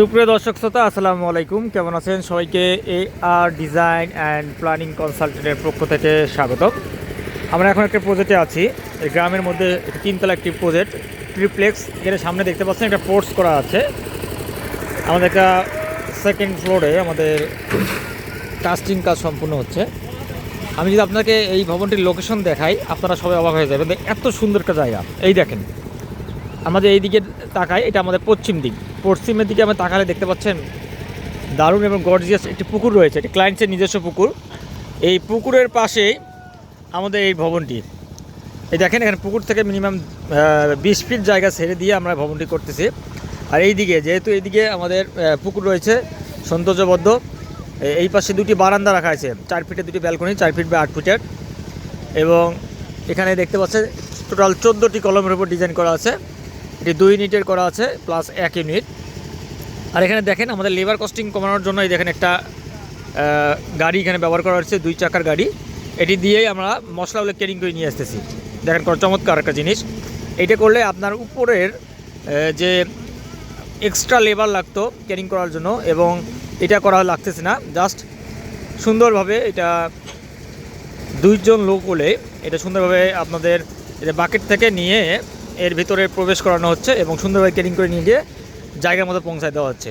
সুপ্রিয় দর্শক শ্রোতা, আসসালামু আলাইকুম। কেমন আছেন সবাইকে? A R design and planning কনসালটেন্টের পক্ষ থেকে স্বাগত আমরা এখন একটা প্রজেক্টে আছি। এই গ্রামের মধ্যে তিনতলা একটি প্রজেক্ট ট্রিপ্লেক্স যেটা সামনে দেখতে পাচ্ছেন একটা পোর্টস করা আছে। আমাদের একটা সেকেন্ড ফ্লোরে আমাদের কাস্টিং কাজ সম্পূর্ণ হচ্ছে। আমি যদি আপনাকে এই ভবনটির লোকেশন দেখাই, আপনারা সবাই অবাক হয়ে যাবেন এত সুন্দর একটা জায়গা। এই দেখেন আমাদের এই দিকে তাকাই এটা আমাদের পশ্চিম দিক। পশ্চিমের দিকে আমরা তাকালে দেখতে পাচ্ছেন দারুণ এবং গর্জিয়াস একটি পুকুর রয়েছে একটি ক্লায়েন্টসের নিজস্ব পুকুর। এই পুকুরের পাশেই আমাদের এই ভবনটি। এই দেখেন, এখানে পুকুর থেকে মিনিমাম বিশ ফিট জায়গা ছেড়ে দিয়ে আমরা ভবনটি করতেছি। আর এই দিকে যেহেতু এইদিকে আমাদের পুকুর রয়েছে, সৌন্দর্যবদ্ধ এই পাশে দুটি বারান্দা রাখা আছে, চার ফিটে দুটি ব্যালকনি চার ফিট বা আট ফিটের এবং এখানে দেখতে পাচ্ছেন টোটাল চোদ্দোটি কলমের উপর ডিজাইন করা আছে। এটি দুই ইউনিটের করা আছে প্লাস এক ইউনিট। আর এখানে দেখেন আমাদের লেবার কস্টিং কমানোর জন্য এই দেখেন একটা গাড়ি এখানে ব্যবহার করা হচ্ছে, দুই চাকার গাড়ি। এটি দিয়েই আমরা মশলাগুলো কেরিং করে নিয়ে আসতেছি। দেখেন কত চমৎকার একটা জিনিস। এইটা করলে আপনার উপরের যে এক্সট্রা লেবার লাগতো কেরিং করার জন্য এবং এটা করা লাগতেছে না। জাস্ট সুন্দরভাবে এটা দুইজন লোক হলে এটা সুন্দরভাবে আপনাদের এটা বাকেট থেকে নিয়ে এর ভিতরে প্রবেশ করানো হচ্ছে এবং সুন্দরভাবে কেরিং করে নিয়ে গিয়ে জায়গার মতো পৌঁছায় দেওয়া হচ্ছে।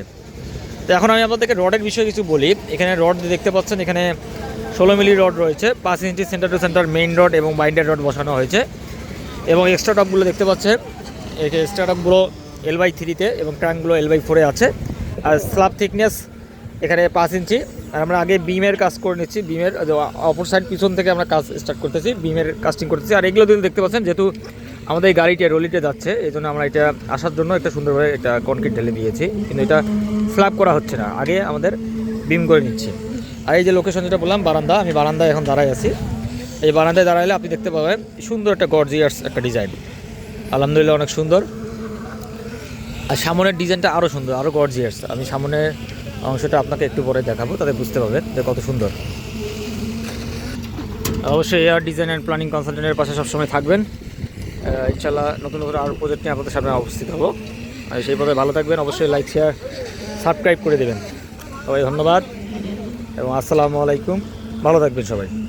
তো এখন আমি আপনাদেরকে রডের বিষয়ে কিছু বলি। এখানে রড দেখতে পাচ্ছেন, এখানে ষোলো মিলি রড রয়েছে। পাঁচ inch centre to centre main rod এবং বাইন্ডার রড বসানো হয়েছে। এবং এক্সট্রা টপগুলো দেখতে এখানে এক্সট্রা টপগুলো এল বাই থ্রিতে এবং ট্যাঙ্কগুলো এল বাই ফোরে আছে। আর স্ল্যাব থিকনেস এখানে পাঁচ ইঞ্চি। আর আমরা আগে বিমের কাজ করে নিচ্ছি। বিমের অপর সাইড পিছন থেকে আমরা কাজ স্টার্ট করতেছি বিমের কাস্টিং করতেছি। আর এগুলো দেখতে পাচ্ছেন, যেহেতু আমাদের এই গাড়িটা রলিতে যাচ্ছে এই জন্য আমরা এটা আসার জন্য একটা সুন্দরভাবে একটা কনক্রিট ঢেলে দিয়েছি, কিন্তু এটা স্ল্যাব করা হচ্ছে না। আগে আমাদের বিম করে নিচ্ছি। আর এই যে লোকেশন যেটা বললাম, বারান্দা, আমি বারান্দায় এখন দাঁড়াই আছি। এই বারান্দায় দাঁড়াইলে আপনি দেখতে পাবেন সুন্দর একটা গর্জিয়ার্স একটা ডিজাইন আলহামদুলিল্লাহ অনেক সুন্দর। আর সামনের ডিজাইনটা আরও সুন্দর আরও গর্জিয়ার্স আমি সামনের অংশটা আপনাকে একটু পরে দেখাবো, তাতে বুঝতে পারবেন যে কত সুন্দর। অবশ্যই এয়ার ডিজাইন অ্যান্ড প্ল্যানিং কনসালটেন্টের পাশে সবসময় থাকবেন। ইনশাল্লাহ নতুন নতুন আরও প্রজেক্ট নিয়ে আপনাদের সামনে অবস্থিত হব। আর সেই পথে ভালো থাকবেন, অবশ্যই লাইক শেয়ার সাবস্ক্রাইব করে দেবেন। সবাই ধন্যবাদ এবং আসসালামু আলাইকুম। ভালো থাকবেন সবাই।